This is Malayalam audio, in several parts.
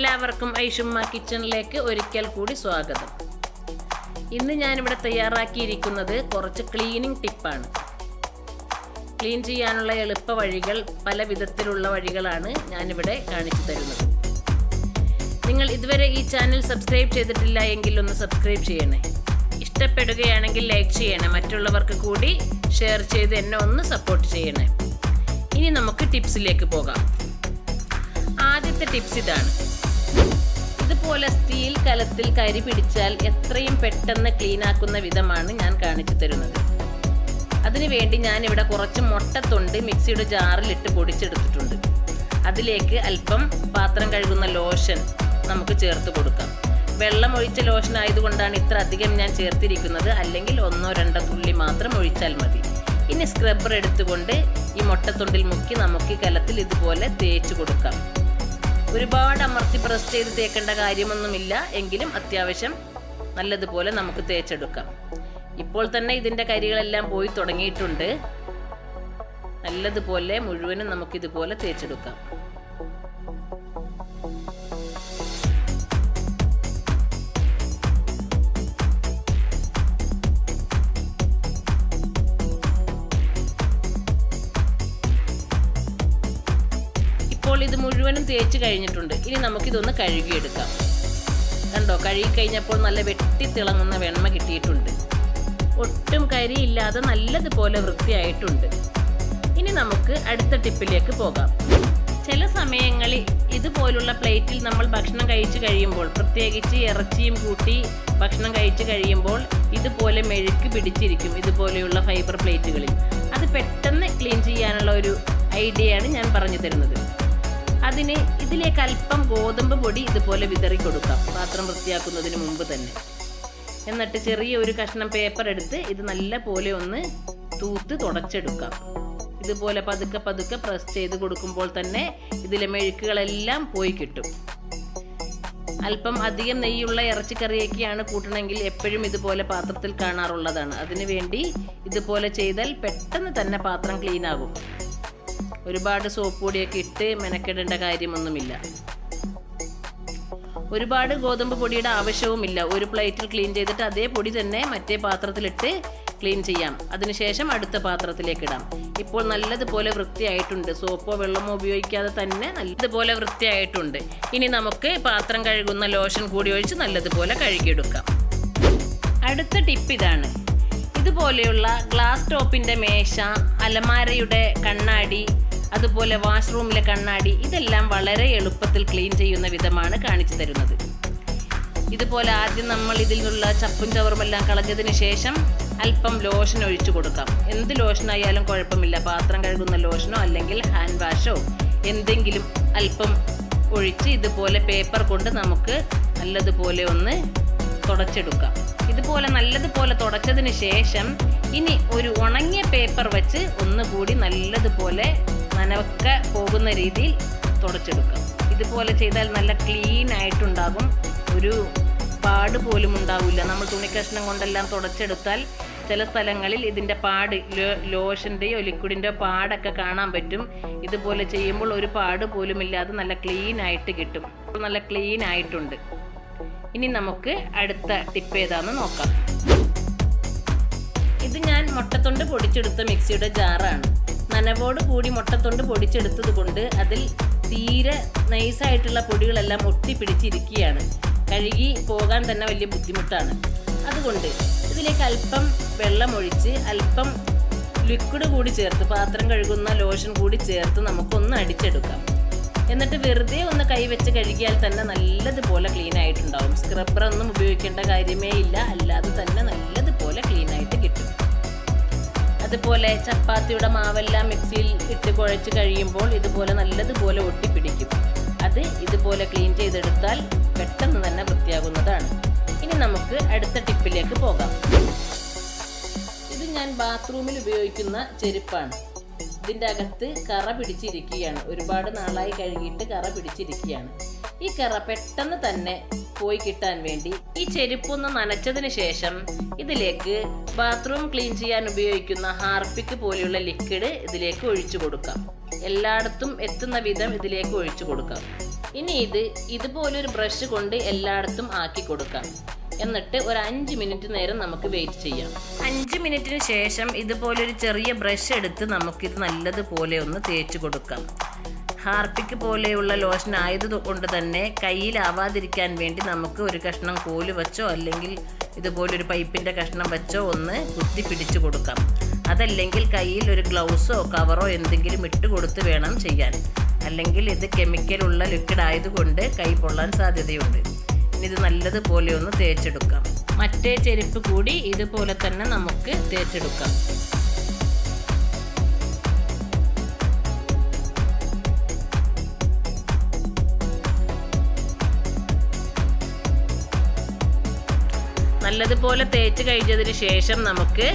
എല്ലാവർക്കും ഐഷുമ്മ കിച്ചണിലേക്ക് ഒരിക്കൽ കൂടി സ്വാഗതം. ഇന്ന് ഞാനിവിടെ തയ്യാറാക്കിയിരിക്കുന്നത് കുറച്ച് ക്ലീനിങ് ടിപ്പാണ്. ക്ലീൻ ചെയ്യാനുള്ള എളുപ്പ വഴികൾ പല വിധത്തിലുള്ള വഴികളാണ് ഞാനിവിടെ കാണിച്ചു തരുന്നത്. നിങ്ങൾ ഇതുവരെ ഈ ചാനൽ സബ്സ്ക്രൈബ് ചെയ്തിട്ടില്ല എങ്കിൽ ഒന്ന് സബ്സ്ക്രൈബ് ചെയ്യണേ. ഇഷ്ടപ്പെടുകയാണെങ്കിൽ ലൈക്ക് ചെയ്യണേ. മറ്റുള്ളവർക്ക് കൂടി ഷെയർ ചെയ്ത് എന്നെ ഒന്ന് സപ്പോർട്ട് ചെയ്യണേ. ഇനി നമുക്ക് ടിപ്സിലേക്ക് പോകാം. ആദ്യത്തെ ടിപ്സ് ഇതാണ്. ഇതുപോലെ സ്റ്റീൽ കലത്തിൽ കരി പിടിച്ചാൽ എത്രയും പെട്ടെന്ന് ക്ലീൻ ആക്കുന്ന വിധമാണ് ഞാൻ കാണിച്ചു തരുന്നത്. അതിനുവേണ്ടി ഞാൻ ഇവിടെ കുറച്ച് മുട്ടത്തൊണ്ട് മിക്സിയുടെ ജാറിലിട്ട് പൊടിച്ചെടുത്തിട്ടുണ്ട്. അതിലേക്ക് അല്പം പാത്രം കഴുകുന്ന ലോഷൻ നമുക്ക് ചേർത്ത് കൊടുക്കാം. വെള്ളം ഒഴിച്ച ലോഷൻ ആയതുകൊണ്ടാണ് ഇത്ര അധികം ഞാൻ ചേർത്തിരിക്കുന്നത്. അല്ലെങ്കിൽ ഒന്നോ രണ്ടോ തുള്ളി മാത്രം ഒഴിച്ചാൽ മതി. ഇനി സ്ക്രബ്ബർ എടുത്തുകൊണ്ട് ഈ മുട്ടത്തൊണ്ടിൽ മുക്കി നമുക്ക് കലത്തിൽ ഇതുപോലെ തേച്ച് കൊടുക്കാം. ഒരുപാട് അമർത്തി പ്രസ് ചെയ്ത് തേക്കേണ്ട കാര്യമൊന്നുമില്ല. എങ്കിലും അത്യാവശ്യം നല്ലതുപോലെ നമുക്ക് തേച്ചെടുക്കാം. ഇപ്പോൾ തന്നെ ഇതിന്റെ കരികളെല്ലാം പോയി തുടങ്ങിയിട്ടുണ്ട്. നല്ലതുപോലെ മുഴുവനും നമുക്കിതുപോലെ തേച്ചെടുക്കാം. ഇത് മുഴുവനും തേച്ച് കഴിഞ്ഞിട്ടുണ്ട്. ഇനി നമുക്കിതൊന്ന് കഴുകിയെടുക്കാം. കണ്ടോ? കഴുകി കഴിഞ്ഞപ്പോൾ നല്ല വെട്ടി തിളങ്ങുന്ന വെണ്മ കിട്ടിയിട്ടുണ്ട്. ഒട്ടും കരിയില്ലാതെ നല്ലതുപോലെ വൃത്തിയായിട്ടുണ്ട്. ഇനി നമുക്ക് അടുത്ത ടിപ്പിലേക്ക് പോകാം. ചില സമയങ്ങളിൽ ഇതുപോലുള്ള പ്ലേറ്റിൽ നമ്മൾ ഭക്ഷണം കഴിച്ചു കഴിയുമ്പോൾ പ്രത്യേകിച്ച് ഇറച്ചിയും കൂട്ടി ഭക്ഷണം കഴിച്ചു കഴിയുമ്പോൾ ഇതുപോലെ മെഴുക്ക് പിടിച്ചിരിക്കും ഇതുപോലെയുള്ള ഫൈബർ പ്ലേറ്റുകളിൽ. അത് പെട്ടെന്ന് ക്ലീൻ ചെയ്യാനുള്ള ഒരു ഐഡിയയാണ് ഞാൻ പറഞ്ഞു തരുന്നത്. അതിന് ഇതിലേക്ക് അല്പം ഗോതമ്പ് പൊടി ഇതുപോലെ വിതറി കൊടുക്കാം. പാത്രം വൃത്തിയാക്കുന്നതിന് മുമ്പ് തന്നെ. എന്നിട്ട് ചെറിയ ഒരു കഷ്ണം പേപ്പർ എടുത്ത് ഇത് നല്ല പോലെ ഒന്ന് തൂത്ത് തുടച്ചെടുക്കാം. ഇതുപോലെ പതുക്കെ പതുക്കെ പ്രസ് ചെയ്ത് കൊടുക്കുമ്പോൾ തന്നെ ഇതിലെ മെഴുക്കുകളെല്ലാം പോയി കിട്ടും. അല്പം അധികം നെയ്യുള്ള ഇറച്ചിക്കറിയൊക്കെയാണ് കൂട്ടണമെങ്കിൽ എപ്പോഴും ഇതുപോലെ പാത്രത്തിൽ കാണാറുള്ളതാണ്. അതിനുവേണ്ടി ഇതുപോലെ ചെയ്താൽ പെട്ടെന്ന് തന്നെ പാത്രം ക്ലീൻ ആകും. ഒരുപാട് സോപ്പ് പൊടിയൊക്കെ ഇട്ട് മെനക്കെടേണ്ട കാര്യമൊന്നുമില്ല. ഒരുപാട് ഗോതമ്പ് പൊടിയുടെ ആവശ്യവുമില്ല. ഒരു പ്ലേറ്റിൽ ക്ലീൻ ചെയ്തിട്ട് അതേ പൊടി തന്നെ മറ്റേ പാത്രത്തിലിട്ട് ക്ലീൻ ചെയ്യാം. അതിനുശേഷം അടുത്ത പാത്രത്തിലേക്ക് ഇടാം. ഇപ്പോൾ നല്ലതുപോലെ വൃത്തിയായിട്ടുണ്ട്. സോപ്പോ വെള്ളമോ ഉപയോഗിക്കാതെ തന്നെ നല്ലതുപോലെ വൃത്തിയായിട്ടുണ്ട്. ഇനി നമുക്ക് പാത്രം കഴുകുന്ന ലോഷൻ കൂടി ഒഴിച്ച് നല്ലതുപോലെ കഴുകിയെടുക്കാം. അടുത്ത ടിപ്പ് ഇതാണ്. ഇതുപോലെയുള്ള ഗ്ലാസ് ടോപ്പിന്റെ മേശ അലമാരയുടെ കണ്ണാടി അതുപോലെ വാഷ്റൂമിലെ കണ്ണാടി ഇതെല്ലാം വളരെ എളുപ്പത്തിൽ ക്ലീൻ ചെയ്യുന്ന വിധമാണ് കാണിച്ചു തരുന്നത്. ഇതുപോലെ ആദ്യം നമ്മൾ ഇതിൽ നിന്നുള്ള ചപ്പും ചവറുമെല്ലാം കളഞ്ഞതിന് ശേഷം അല്പം ലോഷൻ ഒഴിച്ചു കൊടുക്കാം. എന്ത് ലോഷനായാലും കുഴപ്പമില്ല. പാത്രം കഴുകുന്ന ലോഷനോ അല്ലെങ്കിൽ ഹാൻഡ് വാഷോ എന്തെങ്കിലും അല്പം ഒഴിച്ച് ഇതുപോലെ പേപ്പർ കൊണ്ട് നമുക്ക് നല്ലതുപോലെ ഒന്ന് തുടച്ചെടുക്കാം. ഇതുപോലെ നല്ലതുപോലെ തുടച്ചതിന് ശേഷം ഇനി ഒരു ഉണങ്ങിയ പേപ്പർ വെച്ച് ഒന്നുകൂടി നല്ലതുപോലെ നനവക്ക പോകുന്ന രീതിയിൽ തുടച്ചെടുക്കാം. ഇതുപോലെ ചെയ്താൽ നല്ല ക്ലീൻ ആയിട്ടുണ്ടാകും. ഒരു പാട് പോലും ഉണ്ടാവില്ല. നമ്മൾ തുണിക്കഷ്ണം കൊണ്ടെല്ലാം തുടച്ചെടുത്താൽ ചില സ്ഥലങ്ങളിൽ ഇതിന്റെ പാട് ലോഷന്റെയോ ലിക്വിഡിന്റെയോ പാടൊക്കെ കാണാൻ പറ്റും. ഇതുപോലെ ചെയ്യുമ്പോൾ ഒരു പാട് പോലും ഇല്ലാതെ നല്ല ക്ലീൻ ആയിട്ട് കിട്ടും. നല്ല ക്ലീൻ ആയിട്ടുണ്ട്. ഇനി നമുക്ക് അടുത്ത ടിപ്പ് ഏതാണെന്ന് നോക്കാം. ഇത് ഞാൻ മുട്ടത്തൊണ്ട് പൊടിച്ചെടുത്ത മിക്സിയുടെ ജാറാണ്. നനവോട് കൂടി മുട്ടത്തൊണ്ട് പൊടിച്ചെടുത്തത് കൊണ്ട് അതിൽ തീരെ നൈസായിട്ടുള്ള പൊടികളെല്ലാം ഒട്ടി പിടിച്ചിരിക്കുകയാണ് കഴുകി പോകാൻ തന്നെ വലിയ ബുദ്ധിമുട്ടാണ്. അതുകൊണ്ട് ഇതിലേക്ക് അല്പം വെള്ളമൊഴിച്ച് അല്പം ലിക്വിഡ് കൂടി ചേർത്ത് പാത്രം കഴുകുന്ന ലോഷൻ കൂടി ചേർത്ത് നമുക്കൊന്ന് അടിച്ചെടുക്കാം. എന്നിട്ട് വെറുതെ ഒന്ന് കൈവച്ച് കഴുകിയാൽ തന്നെ നല്ലതുപോലെ ക്ലീൻ ആയിട്ടുണ്ടാവും. സ്ക്രബ്ബർ ഒന്നും ഉപയോഗിക്കേണ്ട കാര്യമേ ഇല്ല. അല്ലാതെ തന്നെ കിട്ടും അതുപോലെ ചപ്പാത്തിയുടെ മാവെല്ലാം മിക്സിയിൽ ഇട്ട് കുഴച്ച് കഴിയുമ്പോൾ ഇതുപോലെ നല്ലതുപോലെ ഒട്ടിപ്പിടിക്കും. അത് ഇതുപോലെ ക്ലീൻ ചെയ്തെടുത്താൽ പെട്ടെന്ന് തന്നെ വൃത്തിയാകുന്നതാണ്. ഇനി നമുക്ക് അടുത്ത ടിപ്പിലേക്ക് പോകാം. ഇത് ഞാൻ ബാത്റൂമിൽ ഉപയോഗിക്കുന്ന ചെരുപ്പാണ്. ഇതിന്റെ അകത്ത് കറ പിടിച്ചിരിക്കുകയാണ്. ഒരുപാട് നാളായി കഴുകിയിട്ട് കറ പിടിച്ചിരിക്കുകയാണ്. ഈ കറ പെട്ടെന്ന് തന്നെ പോയി കിട്ടാൻ വേണ്ടി ഈ ചെരുപ്പൊന്ന് നനച്ചതിന് ശേഷം ഇതിലേക്ക് ബാത്റൂം ക്ലീൻ ചെയ്യാൻ ഉപയോഗിക്കുന്ന ഹാർപ്പിക്ക് പോലെയുള്ള ലിക്വിഡ് ഇതിലേക്ക് ഒഴിച്ചു കൊടുക്കാം. എല്ലായിടത്തും എത്തുന്ന വിധം ഇതിലേക്ക് ഒഴിച്ചു കൊടുക്കാം. ഇനി ഇത് ഇതുപോലൊരു ബ്രഷ് കൊണ്ട് എല്ലായിടത്തും ആക്കി കൊടുക്കാം. എന്നിട്ട് ഒരു അഞ്ച് മിനിറ്റ് നേരം നമുക്ക് വെയിറ്റ് ചെയ്യാം. അഞ്ച് മിനിറ്റിന് ശേഷം ഇതുപോലൊരു ചെറിയ ബ്രഷ് എടുത്ത് നമുക്കിത് നല്ലതുപോലെ ഒന്ന് തേച്ച് കൊടുക്കാം. ഹാർപ്പിക്ക് പോലെയുള്ള ലോഷൻ ആയതുകൊണ്ട് തന്നെ കയ്യിലാവാതിരിക്കാൻ വേണ്ടി നമുക്ക് ഒരു കഷ്ണം കോൽ വെച്ചോ അല്ലെങ്കിൽ ഇതുപോലൊരു പൈപ്പിന്റെ കഷ്ണം വെച്ചോ ഒന്ന് കുത്തി പിടിച്ചു കൊടുക്കാം. അതല്ലെങ്കിൽ കയ്യിൽ ഒരു ഗ്ലൗസോ കവറോ എന്തെങ്കിലും ഇട്ട് കൊടുത്ത് വേണം ചെയ്യാൻ. അല്ലെങ്കിൽ ഇത് കെമിക്കലുള്ള ലിക്വിഡ് ആയതുകൊണ്ട് കൈ പൊള്ളാൻ സാധ്യതയുണ്ട്. ഇനി ഇത് നല്ലതുപോലെ ഒന്ന് തേച്ചെടുക്കാം. മറ്റേ ചെരുപ്പ് കൂടി ഇതുപോലെ തന്നെ നമുക്ക് തേച്ചെടുക്കാം. നല്ലതുപോലെ തേച്ച് കഴിഞ്ഞതിന് ശേഷം നമുക്ക്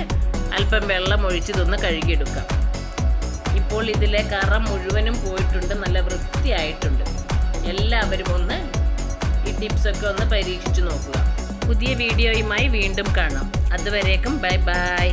അല്പം വെള്ളം ഒഴിച്ച് തന്ന് കഴുകിയെടുക്കാം. ഇപ്പോൾ ഇതിലെ കറ മുഴുവനും പോയിട്ടുണ്ട് നല്ല വൃത്തിയായിട്ടുണ്ട്. എല്ലാവരും ഒന്ന് ഈ ടിപ്സൊക്കെ ഒന്ന് പരീക്ഷിച്ചു നോക്കുക. പുതിയ വീഡിയോയുമായി വീണ്ടും കാണാം. അതുവരേക്കും ബൈ ബൈ.